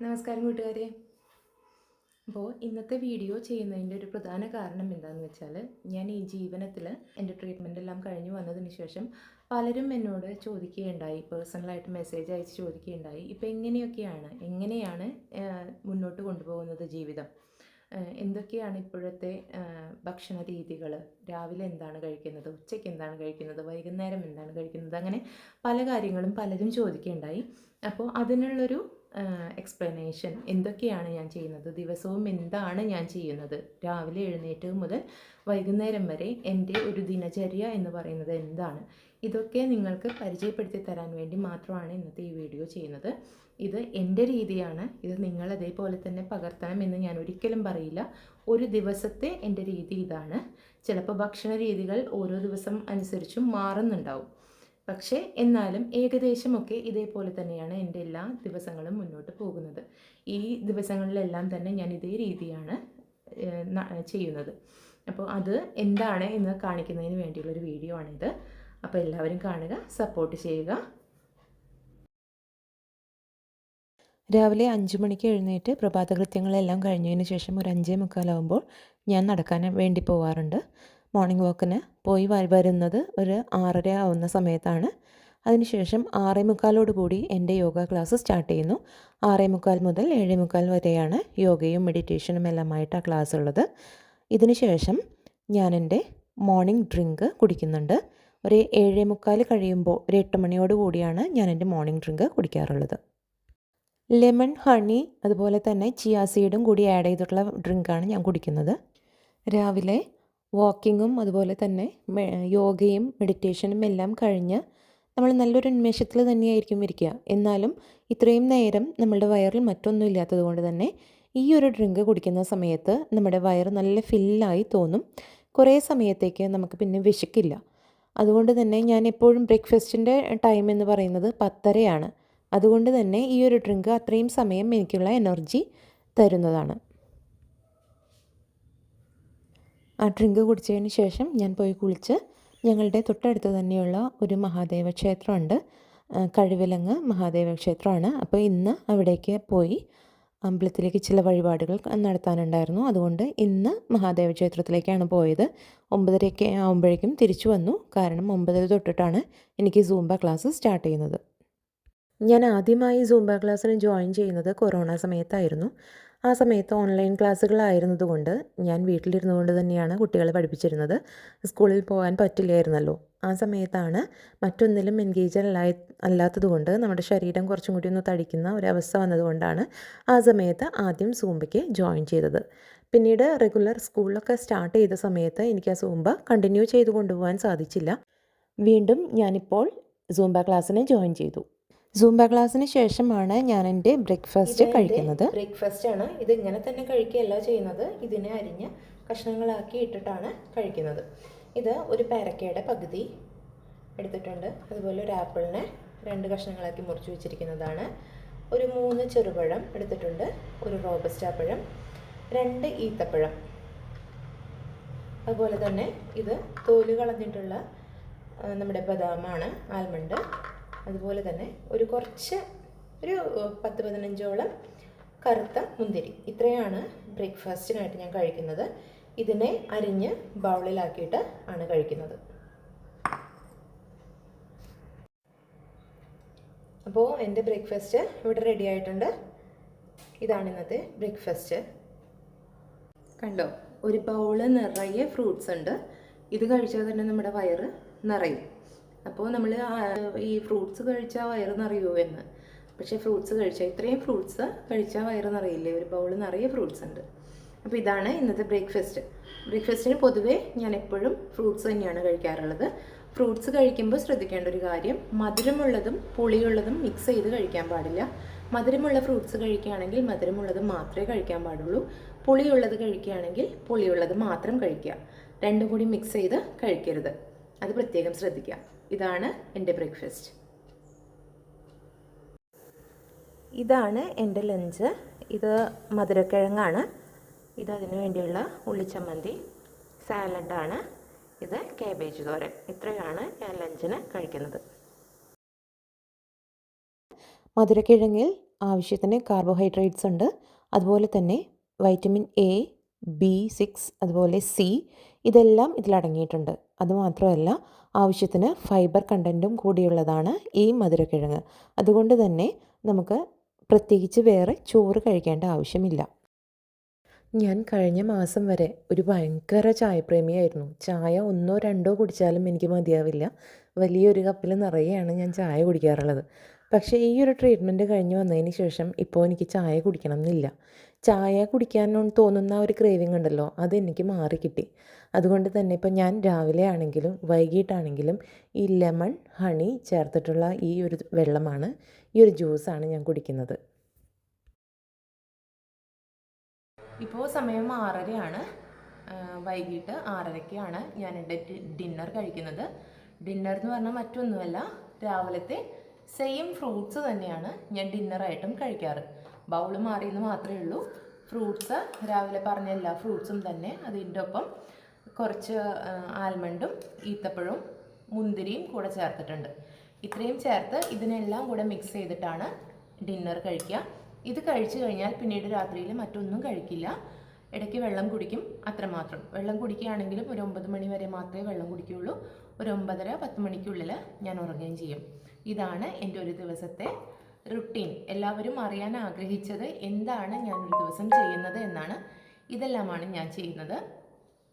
നമസ്കാരം കൂട്ടുകാരെ. അപ്പോൾ ഇന്നത്തെ വീഡിയോ ചെയ്യുന്നതിന്റെ ഒരു പ്രധാന കാരണം എന്താണെന്ന് വെച്ചാൽ ഞാൻ ഈ ജീവനത്തിൽ എന്റെ ട്രീറ്റ്മെന്റ് എല്ലാം കഴിഞ്ഞു വന്നതിന് ശേഷം പലരും എന്നോട് ചോദിക്കുകയുണ്ടായി പേഴ്സണലായിട്ട് മെസ്സേജ് അയച്ച് ചോദിക്കുകയുണ്ടായി ഇപ്പോൾ എങ്ങനെയൊക്കെയാണ് എങ്ങനെയാണ് മുന്നോട്ട് കൊണ്ടുപോകുന്നത് ജീവിതം? എന്തൊക്കെയാണ് ഇപ്പോഴത്തെ ഭക്ഷണ രീതികൾ രാവിലെ എന്താണ് കഴിക്കുന്നത്? ഉച്ചയ്ക്ക് എന്താണ് കഴിക്കുന്നത്? വൈകുന്നേരം എന്താണ് കഴിക്കുന്നത്? അങ്ങനെ പല കാര്യങ്ങളും പലരും ചോദിക്കുകയുണ്ടായി. അപ്പോൾ അതിനുള്ളൊരു എക്സ്പ്ലനേഷൻ എന്തൊക്കെയാണ് ഞാൻ ചെയ്യുന്നത്? ദിവസവും എന്താണ് ഞാൻ ചെയ്യുന്നത്? രാവിലെ എഴുന്നേറ്റ് മുതൽ വൈകുന്നേരം വരെ എന്റെ ഒരു ദിനചര്യ എന്ന് പറയുന്നത് എന്താണ്? ഇതൊക്കെ നിങ്ങൾക്ക് പരിചയപ്പെടുത്തി തരാൻ വേണ്ടി മാത്രമാണ് ഇന്നത്തെ ഈ വീഡിയോ ചെയ്യുന്നത്. ഇത് എന്റെ രീതിയാണ്. ഇത് നിങ്ങൾ അതേപോലെ തന്നെ പകർത്തണം എന്ന് ഞാൻ ഒരിക്കലും പറയില്ല. ഒരു ദിവസത്തെ എന്റെ രീതി ഇതാണ്. ചിലപ്പോൾ ഭക്ഷണ രീതികൾ ഓരോ ദിവസം അനുസരിച്ചും മാറുന്നുണ്ടാവും. പക്ഷേ എന്നാലും ഏകദേശമൊക്കെ ഇതേപോലെ തന്നെയാണ് എന്റെ എല്ലാ ദിവസങ്ങളും മുന്നോട്ട് പോകുന്നത്. ഈ ദിവസങ്ങളിലെല്ലാം തന്നെ ഞാൻ ഇതേ രീതിയാണ് ചെയ്യുന്നത്. അപ്പോൾ അത് എന്താണ് എന്ന് കാണിക്കുന്നതിന് വേണ്ടിയുള്ളൊരു വീഡിയോ ആണിത്. അപ്പോൾ എല്ലാവരും കാണുക സപ്പോർട്ട് ചെയ്യുക. രാവിലെ അഞ്ച് മണിക്ക് എഴുന്നേറ്റ് പ്രഭാതകൃത്യങ്ങളെല്ലാം കഴിഞ്ഞതിന് ശേഷം ഒരു അഞ്ചേ മുക്കാലാവുമ്പോൾ ഞാൻ നടക്കാൻ വേണ്ടി പോവാറുണ്ട്. മോർണിംഗ് വാക്കിന് പോയി വരുന്നത് ഒരു ആറര ആവുന്ന സമയത്താണ്. അതിനുശേഷം ആറേ മുക്കാലോട് കൂടി എന്റെ യോഗ ക്ലാസ് സ്റ്റാർട്ട് ചെയ്യുന്നു. ആറേ മുക്കാൽ മുതൽ ഏഴേ മുക്കാൽ വരെയാണ് യോഗയും മെഡിറ്റേഷനും എല്ലാമായിട്ട് ആ ക്ലാസ് ഉള്ളത്. ഇതിനുശേഷം ഞാൻ എന്റെ മോർണിംഗ് ഡ്രിങ്ക് കുടിക്കുന്നുണ്ട്. ഒരു ഏഴേ മുക്കാൽ കഴിയുമ്പോൾ ഒരു എട്ട് മണിയോട് കൂടിയാണ് ഞാൻ എന്റെ മോർണിംഗ് ഡ്രിങ്ക് കുടിക്കാറുള്ളത്. ലെമൺ ഹണി അതുപോലെ തന്നെ ചിയാ സീഡും കൂടി ആഡ് ചെയ്തിട്ടുള്ള ഡ്രിങ്കാണ് ഞാൻ കുടിക്കുന്നത്. രാവിലെ വാക്കിങ്ങും അതുപോലെ തന്നെ യോഗയും മെഡിറ്റേഷനും എല്ലാം കഴിഞ്ഞ് നമ്മൾ നല്ലൊരു ഉന്മേഷത്തിൽ തന്നെയായിരിക്കും ഇരിക്കുക. എന്നാലും ഇത്രയും നേരം നമ്മുടെ വയറിൽ മറ്റൊന്നും ഇല്ലാത്തത് കൊണ്ട് തന്നെ ഈ ഒരു ഡ്രിങ്ക് കുടിക്കുന്ന സമയത്ത് നമ്മുടെ വയറ് നല്ല ഫില്ലായി തോന്നും. കുറേ സമയത്തേക്ക് നമുക്ക് പിന്നെ വിശക്കില്ല. അതുകൊണ്ട് തന്നെ ഞാൻ എപ്പോഴും ബ്രേക്ക്ഫാസ്റ്റിന്റെ ടൈം എന്ന് പറയുന്നത് പത്തരയാണ്. അതുകൊണ്ട് തന്നെ ഈ ഒരു ഡ്രിങ്ക് അത്രയും സമയം എനിക്കുള്ള എനർജി തരുന്നതാണ്. ആ ഡ്രിങ്ക് കുടിച്ചതിന് ശേഷം ഞാൻ പോയി കുളിച്ച് ഞങ്ങളുടെ തൊട്ടടുത്ത് തന്നെയുള്ള ഒരു മഹാദേവ ക്ഷേത്രമുണ്ട്. കഴിവിലങ്ങ് മഹാദേവ ക്ഷേത്രമാണ്. അപ്പോൾ ഇന്ന് അവിടേക്ക് പോയി അമ്പലത്തിലേക്ക് ചില വഴിപാടുകൾ നടത്താനുണ്ടായിരുന്നു. അതുകൊണ്ട് ഇന്ന് മഹാദേവ ക്ഷേത്രത്തിലേക്കാണ് പോയത്. ഒമ്പതരയൊക്കെ ആകുമ്പോഴേക്കും തിരിച്ചു വന്നു. കാരണം ഒമ്പതര തൊട്ടിട്ടാണ് എനിക്ക് സൂംബ ക്ലാസ് സ്റ്റാർട്ട് ചെയ്യുന്നത്. ഞാൻ ആദ്യമായി സൂംബ ക്ലാസ്സിന് ജോയിൻ ചെയ്യുന്നത് കൊറോണ സമയത്തായിരുന്നു. ആ സമയത്ത് ഓൺലൈൻ ക്ലാസ്സുകളായിരുന്നതുകൊണ്ട് ഞാൻ വീട്ടിലിരുന്നു കൊണ്ട് തന്നെയാണ് കുട്ടികളെ പഠിപ്പിച്ചിരുന്നത്. സ്കൂളിൽ പോകാൻ പറ്റില്ലായിരുന്നല്ലോ. ആ സമയത്താണ് മറ്റൊന്നിലും എൻഗേജ് അല്ലായി അല്ലാത്തതുകൊണ്ട് നമ്മുടെ ശരീരം കുറച്ചും കൂടി ഒന്ന് തടിക്കുന്ന ഒരവസ്ഥ വന്നതുകൊണ്ടാണ് ആ സമയത്ത് ആദ്യം സൂമ്പയ്ക്ക് ജോയിൻ ചെയ്തത്. പിന്നീട് റെഗുലർ സ്കൂളിലൊക്കെ സ്റ്റാർട്ട് ചെയ്ത സമയത്ത് എനിക്ക് ആ സൂമ്പ കണ്ടിന്യൂ ചെയ്ത് കൊണ്ടുപോകാൻ സാധിച്ചില്ല. വീണ്ടും ഞാനിപ്പോൾ സൂമ്പ ക്ലാസ്സിനെ ജോയിൻ ചെയ്തു. സൂംബ ക്ലാസ്സിന് ശേഷമാണ് ഞാൻ എന്റെ ബ്രേക്ക്ഫാസ്റ്റ് കഴിക്കുന്നത്. ബ്രേക്ക്ഫാസ്റ്റ് ആണ്. ഇത് ഇങ്ങനെ തന്നെ കഴിക്കുകയല്ല ചെയ്യുന്നത്. ഇതിനെ അരിഞ്ഞ് കഷ്ണങ്ങളാക്കി ഇട്ടിട്ടാണ് കഴിക്കുന്നത്. ഇത് ഒരു പേരക്കയുടെ പകുതി എടുത്തിട്ടുണ്ട്. അതുപോലെ ഒരു ആപ്പിളിനെ രണ്ട് കഷ്ണങ്ങളാക്കി മുറിച്ച് വെച്ചിരിക്കുന്നതാണ്. ഒരു മൂന്ന് ചെറുപഴം എടുത്തിട്ടുണ്ട്. ഒരു റോബസ്റ്റ പഴം രണ്ട് ഈത്തപ്പഴം. അതുപോലെ തന്നെ ഇത് തോൽ കളഞ്ഞിട്ടുള്ള നമ്മുടെ ബദാമാണ് ആൽമണ്ട്. അതുപോലെ തന്നെ ഒരു കുറച്ച് ഒരു പത്ത് പതിനഞ്ചോളം കറുത്ത മുന്തിരി. ഇത്രയാണ് ബ്രേക്ക്ഫാസ്റ്റിനായിട്ട് ഞാൻ കഴിക്കുന്നത്. ഇതിനെ അരിഞ്ഞ് ബൗളിലാക്കിയിട്ട് ആണ് കഴിക്കുന്നത്. അപ്പോൾ എന്റെ ബ്രേക്ക്ഫാസ്റ്റ് ഇവിടെ റെഡി ആയിട്ടുണ്ട്. ഇതാണ് ഇന്നത്തെ ബ്രേക്ക്ഫാസ്റ്റ്. കണ്ടോ? ഒരു ബൗൾ നിറയെ ഫ്രൂട്ട്സ് ഉണ്ട്. ഇത് കഴിച്ചാൽ തന്നെ നമ്മുടെ വയറ് നിറയും. അപ്പോൾ നമ്മൾ ഈ ഫ്രൂട്ട്സ് കഴിച്ചാൽ വയറ് നിറയുമോ എന്ന്. പക്ഷേ ഫ്രൂട്ട്സ് കഴിച്ചാൽ ഇത്രയും ഫ്രൂട്ട്സ് കഴിച്ചാൽ വയറ് നിറയില്ലേ ഒരു ബൗൾ നിറയെ ഫ്രൂട്ട്സ് ഉണ്ട്. അപ്പോൾ ഇതാണ് ഇന്നത്തെ ബ്രേക്ക്ഫാസ്റ്റ്. ബ്രേക്ക്ഫാസ്റ്റിന് പൊതുവേ ഞാൻ എപ്പോഴും ഫ്രൂട്ട്സ് തന്നെയാണ് കഴിക്കാറുള്ളത്. ഫ്രൂട്ട്സ് കഴിക്കുമ്പോൾ ശ്രദ്ധിക്കേണ്ട ഒരു കാര്യം മധുരമുള്ളതും പുളിയുള്ളതും മിക്സ് ചെയ്ത് കഴിക്കാൻ പാടില്ല. മധുരമുള്ള ഫ്രൂട്ട്സ് കഴിക്കുകയാണെങ്കിൽ മധുരമുള്ളത് മാത്രമേ കഴിക്കാൻ പാടുള്ളൂ. പുളിയുള്ളത് കഴിക്കുകയാണെങ്കിൽ പുളിയുള്ളത് മാത്രം കഴിക്കുക. രണ്ടും കൂടി മിക്സ് ചെയ്ത് കഴിക്കരുത്. അത് പ്രത്യേകം ശ്രദ്ധിക്കുക. ഇതാണ് എന്റെ ബ്രേക്ക്ഫാസ്റ്റ് ഇതാണ് എന്റെ ലഞ്ച് ഇത് മധുരക്കിഴങ്ങാണ്. ഇത് അതിനു വേണ്ടിയുള്ള ഉള്ളിച്ചമ്മന്തി. സാലഡാണ് ഇത് കേബേജ് തോരൻ. ഇത്രയാണ് ഞാൻ ലഞ്ചിന് കഴിക്കുന്നത്. മധുരക്കിഴങ്ങിൽ ആവശ്യത്തിന് കാർബോഹൈഡ്രേറ്റ്സ് ഉണ്ട്. അതുപോലെ തന്നെ വൈറ്റമിൻ എ ബി സിക്സ് അതുപോലെ സി ഇതെല്ലാം ഇതിലടങ്ങിയിട്ടുണ്ട് അതുമാത്രമല്ല ആവശ്യത്തിന് ഫൈബർ കണ്ടന്റും കൂടിയുള്ളതാണ് ഈ മധുരക്കിഴങ്ങ്. അതുകൊണ്ട് തന്നെ നമുക്ക് പ്രത്യേകിച്ച് വേറെ ചോറ് കഴിക്കേണ്ട ആവശ്യമില്ല. ഞാൻ കഴിഞ്ഞ മാസം വരെ ഒരു ഭയങ്കര ചായപ്രേമിയായിരുന്നു. ചായ ഒന്നോ രണ്ടോ കുടിച്ചാലും എനിക്ക് മതിയാവില്ല. വലിയൊരു കപ്പിൽ നിറയെയാണ് ഞാൻ ചായ കുടിക്കാറുള്ളത്. പക്ഷേ ഈ ഒരു ട്രീറ്റ്മെന്റ് കഴിഞ്ഞ് വന്നതിന് ശേഷം ഇപ്പോൾ എനിക്ക് ചായ കുടിക്കണം എന്നില്ല ചായ കുടിക്കാൻ തോന്നുന്ന ഒരു ക്രേവിംഗ് ഉണ്ടല്ലോ അതെനിക്ക് മാറിക്കിട്ടി അതുകൊണ്ട് തന്നെ ഇപ്പോൾ ഞാൻ രാവിലെ ആണെങ്കിലും വൈകിട്ടാണെങ്കിലും ഈ ലെമൺ ഹണി ചേർത്തിട്ടുള്ള ഈ ഒരു വെള്ളമാണ് ഈ ഒരു ജ്യൂസാണ് ഞാൻ കുടിക്കുന്നത്. ഇപ്പോൾ സമയം ആറരയാണ്. വൈകിട്ട് ആറരയ്ക്കാണ് ഞാൻ എന്റെ ഡിന്നർ കഴിക്കുന്നത്. ഡിന്നർ എന്ന് പറഞ്ഞാൽ മറ്റൊന്നുമല്ല രാവിലത്തെ സെയിം ഫ്രൂട്ട്സ് തന്നെയാണ് ഞാൻ ഡിന്നറായിട്ടും കഴിക്കാറ്. ബൗൾ മാറിയെന്ന് മാത്രമേ ഉള്ളൂ. ഫ്രൂട്ട്സ് രാവിലെ പറഞ്ഞ എല്ലാ ഫ്രൂട്ട്സും തന്നെ. അതിന്റെ ഒപ്പം കുറച്ച് ആൽമണ്ടും ഈത്തപ്പഴവും മുന്തിരിയും കൂടെ ചേർത്തിട്ടുണ്ട്. ഇത്രയും ചേർത്ത് ഇതിനെല്ലാം കൂടെ മിക്സ് ചെയ്തിട്ടാണ് ഡിന്നർ കഴിക്കുക. ഇത് കഴിച്ചു കഴിഞ്ഞാൽ പിന്നീട് രാത്രിയിൽ മറ്റൊന്നും കഴിക്കില്ല. ഇടയ്ക്ക് വെള്ളം കുടിക്കും അത്രമാത്രം വെള്ളം കുടിക്കുകയാണെങ്കിലും ഒരു ഒമ്പത് മണി വരെ മാത്രമേ വെള്ളം കുടിക്കുകയുള്ളൂ. ഒരു ഒമ്പതര പത്ത് മണിക്കുള്ളിൽ ഞാൻ ഉറങ്ങുകയും ചെയ്യും. ഇതാണ് എന്റെ ഒരു ദിവസത്തെ റുട്ടീൻ എല്ലാവരും അറിയാൻ ആഗ്രഹിച്ചത് എന്താണ് ഞാൻ ഒരു ദിവസം ചെയ്യുന്നത് എന്നാണ്. ഇതെല്ലാമാണ് ഞാൻ ചെയ്യുന്നത്.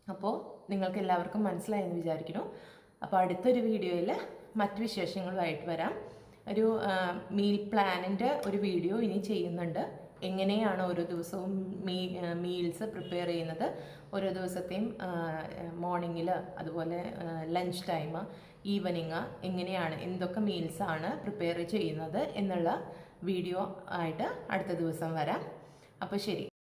അപ്പോൾ നിങ്ങൾക്ക് എല്ലാവർക്കും മനസ്സിലായെന്ന് വിചാരിക്കുന്നു. അപ്പോൾ അടുത്തൊരു വീഡിയോയിൽ മറ്റു വിശേഷങ്ങളുമായിട്ട് വരാം. ഒരു മീൽ പ്ലാനിന്റെ ഒരു വീഡിയോ ഇനി ചെയ്യുന്നുണ്ട്. എങ്ങനെയാണ് ഓരോ ദിവസവും മീ മീൽസ് പ്രിപ്പയർ ചെയ്യുന്നത്? ഓരോ ദിവസത്തെയും മോർണിംഗിൽ അതുപോലെ ലഞ്ച് ടൈം ഈവനിങ് എങ്ങനെയാണ് എന്തൊക്കെ മീൽസാണ് പ്രിപ്പയർ ചെയ്യുന്നത് എന്നുള്ള വീഡിയോ ആയിട്ട് അടുത്ത ദിവസം വരാം. അപ്പോൾ ശരി.